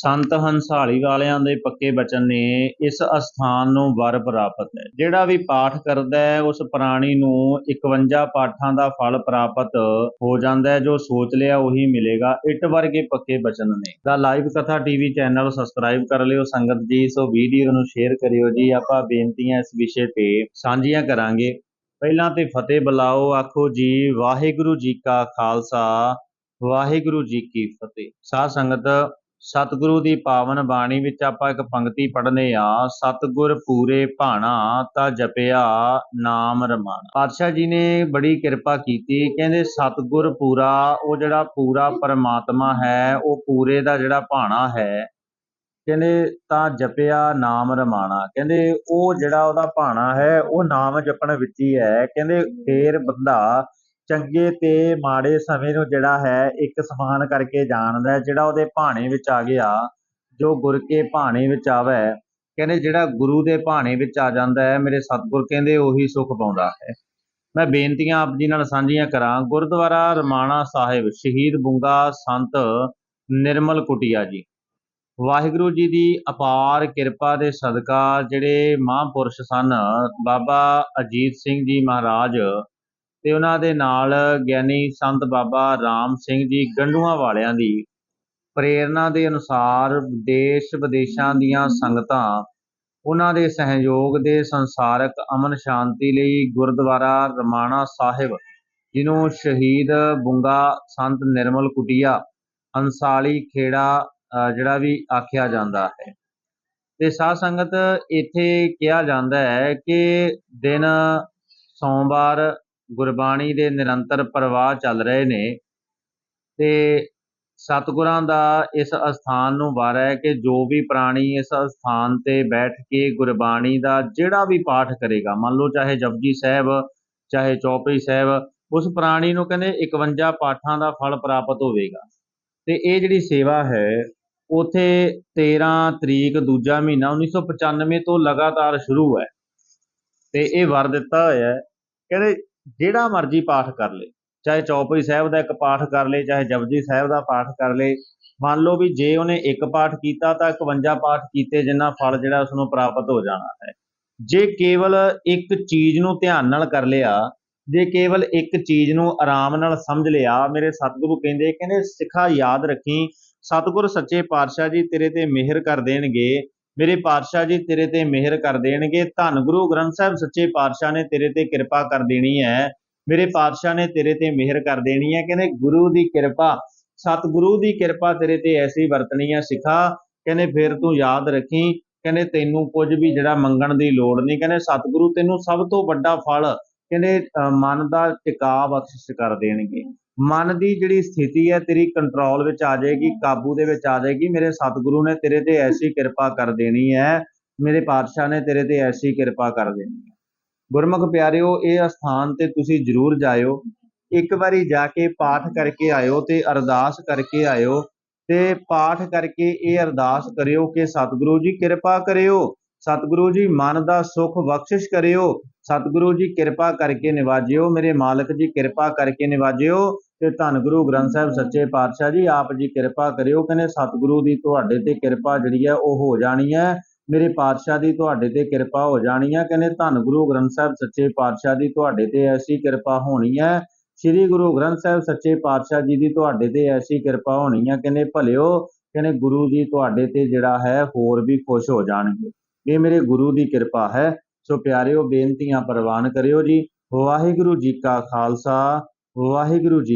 ਸੰਤ ਹੰਸਾਲੀ ਵਾਲਿਆਂ ਦੇ ਪੱਕੇ ਬਚਨ ਨੇ ਇਸ ਅਸਥਾਨ ਨੂੰ ਵਰ ਪ੍ਰਾਪਤ ਹੈ। ਜਿਹੜਾ ਵੀ ਪਾਠ ਕਰਦਾ ਹੈ, ਉਸ ਪ੍ਰਾਣੀ ਨੂੰ 51 ਪਾਠਾਂ ਦਾ ਫਲ ਪ੍ਰਾਪਤ ਹੋ ਜਾਂਦਾ ਹੈ, ਜੋ ਸੋਚ ਲਿਆ ਉਹੀ ਮਿਲੇਗਾ। ਇੱਟ ਵਰਗੇ ਪੱਕੇ ਬਚਨ ਨੇ। ਦਾ ਲਾਈਵ ਕਥਾ ਟੀਵੀ ਚੈਨਲ ਸਬਸਕ੍ਰਾਈਬ ਕਰ ਲਿਓ। ਸੰਗਤ ਜੀ ਸੋ ਵੀਡੀਓ ਨੂੰ ਸ਼ੇਅਰ ਕਰਿਓ ਜੀ। ਆਪਾਂ ਬੇਨਤੀਆਂ ਇਸ ਵਿਸ਼ੇ ਤੇ ਸਾਂਝੀਆਂ ਕਰਾਂਗੇ। ਪਹਿਲਾਂ ਤੇ ਫਤਿਹ ਬੁਲਾਓ। ਆਖੋ ਜੀ, ਵਾਹਿਗੁਰੂ ਜੀ ਕਾ ਖਾਲਸਾ, ਵਾਹਿਗੁਰੂ ਜੀ ਕੀ ਫਤਿਹ। ਸਾਧ ਸੰਗਤ ਸਤਿਗੁਰੂ ਦੀ ਪਾਵਨ ਬਾਣੀ ਵਿੱਚ ਆਪਾਂ ਇੱਕ ਪੰਕਤੀ ਪੜ੍ਹਨੇ ਆ, ਸਤਿਗੁਰ ਪੂਰੇ ਭਾਣਾ ਤਾਂ ਜਪਿਆ ਨਾਮ ਰਮਾਣਾ। ਪਾਤਸ਼ਾਹ ਜੀ ਨੇ ਬੜੀ ਕਿਰਪਾ ਕੀਤੀ, ਕਹਿੰਦੇ ਸਤਿਗੁਰ ਪੂਰਾ, ਉਹ ਜਿਹੜਾ ਪੂਰਾ ਪਰਮਾਤਮਾ ਹੈ, ਉਹ ਪੂਰੇ ਦਾ ਜਿਹੜਾ ਭਾਣਾ ਹੈ, ਕਹਿੰਦੇ ਤਾਂ ਜਪਿਆ ਨਾਮ ਰਮਾਣਾ। ਕਹਿੰਦੇ ਉਹ ਜਿਹੜਾ ਉਹਦਾ ਭਾਣਾ ਹੈ, ਉਹ ਨਾਮ ਜਪਣ ਵਿੱਚ ਹੀ ਹੈ, ਕਹਿੰਦੇ ਫੇਰ ਬੰਦਾ ਚੰਗੇ ਤੇ ਮਾੜੇ ਸਮੇਂ ਨੂੰ ਜਿਹੜਾ ਹੈ, ਇੱਕ ਸਮਾਨ ਕਰਕੇ ਜਾਣਦਾ ਜਿਹੜਾ ਉਹਦੇ ਭਾਣੇ ਵਿੱਚ ਆ ਗਿਆ, ਜੋ ਗੁਰ ਕੇ ਭਾਣੇ ਵਿੱਚ ਆਵੇ, ਕਹਿੰਦੇ ਜਿਹੜਾ ਗੁਰੂ ਦੇ ਭਾਣੇ ਵਿੱਚ ਆ ਜਾਂਦਾ ਹੈ, ਮੇਰੇ ਸਤਿਗੁਰ ਕਹਿੰਦੇ ਉਹੀ ਸੁਖ ਪਾਉਂਦਾ ਹੈ। ਮੈਂ ਬੇਨਤੀਆਂ ਆਪ ਜੀ ਨਾਲ ਸਾਂਝੀਆਂ ਕਰਾਂ, ਗੁਰਦੁਆਰਾ ਰਮਾਣਾ ਸਾਹਿਬ, ਸ਼ਹੀਦ ਬੁੰਗਾ ਸੰਤ ਨਿਰਮਲ ਕੁਟੀਆ ਜੀ। ਵਾਹਿਗੁਰੂ ਜੀ ਦੀ ਅਪਾਰ ਕਿਰਪਾ ਦੇ ਸਦਕਾ ਜਿਹੜੇ ਮਹਾਂਪੁਰਸ਼ ਸਨ, ਬਾਬਾ ਅਜੀਤ ਸਿੰਘ ਜੀ ਮਹਾਰਾਜ ਤੇ ਉਹਨਾਂ ਦੇ ਨਾਲ ਗਿਆਨੀ ਸੰਤ ਬਾਬਾ ਰਾਮ ਸਿੰਘ ਜੀ ਗੰਡੂਆਂ ਵਾਲਿਆਂ ਦੀ ਪ੍ਰੇਰਣਾ ਦੇ ਅਨੁਸਾਰ ਦੇਸ਼ ਵਿਦੇਸ਼ਾਂ ਦੀਆਂ ਸੰਗਤਾਂ ਉਹਨਾਂ ਦੇ ਸਹਿਯੋਗ ਦੇ ਸੰਸਾਰਕ ਅਮਨ ਸ਼ਾਂਤੀ ਲਈ ਗੁਰਦੁਆਰਾ ਰਮਾਣਾ ਸਾਹਿਬ ਜਿਹਨੂੰ ਸ਼ਹੀਦ ਬੁੰਗਾ ਸੰਤ ਨਿਰਮਲ ਕੁਟੀਆ ਅੰਸਾਲੀ ਖੇੜਾ ਅ, ਜਿਹੜਾ ਵੀ ਆਖਿਆ ਜਾਂਦਾ ਹੈ। ਤੇ ਸਾਧ ਸੰਗਤ ਇੱਥੇ ਕਿਹਾ ਜਾਂਦਾ ਹੈ ਕਿ ਦਿਨ ਸੋਮਵਾਰ ਗੁਰਬਾਣੀ ਦੇ ਨਿਰੰਤਰ ਪ੍ਰਵਾਹ ਚੱਲ ਰਹੇ ਨੇ ਤੇ ਸਤਿਗੁਰਾਂ ਦਾ ਇਸ ਅਸਥਾਨ ਨੂੰ ਵਾਰ ਹੈ ਕਿ ਜੋ ਵੀ ਪ੍ਰਾਣੀ ਇਸ ਅਸਥਾਨ ਤੇ ਬੈਠ ਕੇ ਗੁਰਬਾਣੀ ਦਾ ਜਿਹੜਾ ਵੀ ਪਾਠ ਕਰੇਗਾ, ਮੰਨ ਲਓ ਚਾਹੇ ਜਪਜੀ ਸਾਹਿਬ, ਚਾਹੇ ਚੌਪਈ ਸਾਹਿਬ, ਉਸ ਪ੍ਰਾਣੀ ਨੂੰ ਕਹਿੰਦੇ 51 ਪਾਠਾਂ ਦਾ ਫਲ ਪ੍ਰਾਪਤ ਹੋਵੇਗਾ। ਤੇ ਇਹ ਜਿਹੜੀ ਸੇਵਾ ਹੈ, ਉਥੇ 13 ਤਰੀਕ ਦੂਜਾ ਮਹੀਨਾ 1995 ਤੋਂ ਲਗਾਤਾਰ ਸ਼ੁਰੂ ਹੈ। ਤੇ ਇਹ ਵਰ ਦਿੱਤਾ ਹੋਇਆ ਹੈ। ਕਹਿੰਦੇ ਜਿਹੜਾ ਮਰਜ਼ੀ ਪਾਠ ਕਰ ਲੇ, ਚਾਹੇ ਚੌਪਈ ਸਾਹਿਬ ਦਾ ਇੱਕ ਪਾਠ ਕਰ ਲੇ, ਚਾਹੇ ਜਪਜੀ ਸਾਹਿਬ ਦਾ ਪਾਠ ਕਰ ਲੇ, ਮੰਨ ਲਓ ਵੀ ਜੇ ਉਹਨੇ ਇੱਕ ਪਾਠ ਕੀਤਾ ਤਾਂ 51 ਪਾਠ ਕੀਤੇ ਜਿੰਨਾ ਫਲ ਜਿਹੜਾ ਉਸ ਨੂੰ ਪ੍ਰਾਪਤ ਹੋ ਜਾਣਾ ਹੈ। ਜੇ ਕੇਵਲ ਇੱਕ ਚੀਜ਼ ਨੂੰ ਧਿਆਨ ਨਾਲ ਕਰ ਲਿਆ, ਜੇ ਕੇਵਲ ਇੱਕ ਚੀਜ਼ ਨੂੰ ਆਰਾਮ ਨਾਲ ਸਮਝ ਲਿਆ, ਮੇਰੇ ਸਤਿਗੁਰੂ ਕਹਿੰਦੇ ਕਹਿੰਦੇ ਸਿੱਖਾ ਯਾਦ ਰੱਖੀ, ਸਤਿਗੁਰ ਸੱਚੇ ਪਾਤਸ਼ਾਹ ਜੀ ਤੇਰੇ ਤੇ ਮਿਹਰ ਕਰ ਦੇਣਗੇ ਮੇਰੇ ਪਾਤਸ਼ਾਹ ਜੀ ਤੇਰੇ ਤੇ ਮਿਹਰ ਕਰ ਦੇਣਗੇ। ਧੰਨ ਗੁਰੂ ਗ੍ਰੰਥ ਸਾਹਿਬ ਸੱਚੇ ਪਾਤਸ਼ਾਹ ਨੇ ਤੇਰੇ ਤੇ ਕਿਰਪਾ ਕਰ ਦੇਣੀ ਹੈ। ਮੇਰੇ ਪਾਤਸ਼ਾਹ ਨੇ ਤੇਰੇ ਤੇ ਮਿਹਰ ਕਰ ਦੇਣੀ ਹੈ। ਕਹਿੰਦੇ ਗੁਰੂ ਦੀ ਕਿਰਪਾ ਸਤਿਗੁਰੂ ਦੀ ਕਿਰਪਾ ਤੇਰੇ ਤੇ ਐਸੀ ਵਰਤਣੀ ਹੈ। ਸਿੱਖਾ ਕਹਿੰਦੇ ਫਿਰ ਤੂੰ ਯਾਦ ਰੱਖੀ। ਕਹਿੰਦੇ ਤੈਨੂੰ ਕੁਝ ਵੀ ਜਿਹੜਾ ਮੰਗਣ ਦੀ ਲੋੜ ਨਹੀਂ। ਕਹਿੰਦੇ ਸਤਿਗੁਰੂ ਤੈਨੂੰ ਸਭ ਤੋਂ ਵੱਡਾ ਫਲ ਕਹਿੰਦੇ ਅ, ਮਨ ਦਾ ਟਿਕਾ ਬਖਸ਼ਿਸ਼ ਕਰ ਦੇਣਗੇ। ਮਨ ਦੀ ਜਿਹੜੀ ਸਥਿਤੀ ਹੈ ਤੇਰੀ ਕੰਟਰੋਲ ਵਿੱਚ ਆ ਜਾਏਗੀ ਕਾਬੂ ਦੇ ਵਿੱਚ ਆ ਜਾਏਗੀ। ਮੇਰੇ ਸਤਿਗੁਰੂ ਨੇ ਤੇਰੇ ਤੇ ਐਸੀ ਕਿਰਪਾ ਕਰ ਦੇਣੀ ਹੈ ਮੇਰੇ ਪਾਤਸ਼ਾਹ ਨੇ ਤੇਰੇ ਤੇ ਐਸੀ ਕਿਰਪਾ ਕਰ ਦੇਣੀ ਹੈ। ਗੁਰਮੁਖ ਪਿਆਰਿਓ ਇਹ ਅਸਥਾਨ ਤੇ ਤੁਸੀਂ ਜਰੂਰ ਜਾਇਓ। ਇੱਕ ਵਾਰੀ ਜਾ ਕੇ ਪਾਠ ਕਰਕੇ ਆਇਓ ਤੇ ਅਰਦਾਸ ਕਰਕੇ ਆਇਓ ਤੇ ਪਾਠ ਕਰਕੇ ਇਹ ਅਰਦਾਸ ਕਰਿਓ ਕਿ ਸਤਿਗੁਰੂ ਜੀ ਕਿਰਪਾ ਕਰਿਓ ਸਤਿਗੁਰੂ ਜੀ ਮਨ ਦਾ ਸੁਖ ਬਖਸ਼ਿਸ਼ ਕਰਿਓ ਸਤਿਗੁਰੂ ਜੀ ਕਿਰਪਾ ਕਰਕੇ ਨਿਵਾਜਿਓ ਮੇਰੇ ਮਾਲਕ ਜੀ ਕਿਰਪਾ ਕਰਕੇ ਨਿਵਾਜਿਓ ਤੇ ਧੰਨ ਗੁਰੂ ਗ੍ਰੰਥ ਸਾਹਿਬ ਸੱਚੇ ਪਾਤਸ਼ਾਹ ਜੀ, ਆਪ ਜੀ ਕਿਰਪਾ ਕਰਿਓ ਕਹਿੰਦੇ ਸਤਿਗੁਰੂ ਦੀ ਤੁਹਾਡੇ ਤੇ ਕਿਰਪਾ ਜਿਹੜੀ ਹੈ ਉਹ ਹੋ ਜਾਣੀ ਹੈ। ਮੇਰੇ ਪਾਤਸ਼ਾਹ ਦੀ ਤੁਹਾਡੇ ਤੇ ਕਿਰਪਾ ਹੋ ਜਾਣੀ ਹੈ ਕਹਿੰਦੇ ਧੰਨ ਗੁਰੂ ਗ੍ਰੰਥ ਸਾਹਿਬ ਸੱਚੇ ਪਾਤਸ਼ਾਹ ਦੀ ਤੁਹਾਡੇ ਤੇ ਐਸੀ ਕਿਰਪਾ ਹੋਣੀ ਹੈ। ਸ੍ਰੀ ਗੁਰੂ ਗ੍ਰੰਥ ਸਾਹਿਬ ਸੱਚੇ ਪਾਤਸ਼ਾਹ ਜੀ ਦੀ ਤੁਹਾਡੇ ਤੇ ਐਸੀ ਕਿਰਪਾ ਹੋਣੀ ਹੈ ਕਹਿੰਦੇ ਭਲਿਓ ਕਹਿੰਦੇ ਗੁਰੂ ਜੀ ਤੁਹਾਡੇ ਤੇ ਜਿਹੜਾ ਹੈ ਹੋਰ ਵੀ ਖੁਸ਼ ਹੋ ਜਾਣਗੇ। ਇਹ ਮੇਰੇ ਗੁਰੂ ਦੀ ਕਿਰਪਾ ਹੈ। ਸੋ ਪਿਆਰਿਓ ਬੇਨਤੀਆਂ ਪ੍ਰਵਾਨ ਕਰਿਓ ਜੀ। ਵਾਹਿਗੁਰੂ ਜੀ ਕਾ ਖਾਲਸਾ, ਵਾਹਿਗੁਰੂ ਜੀ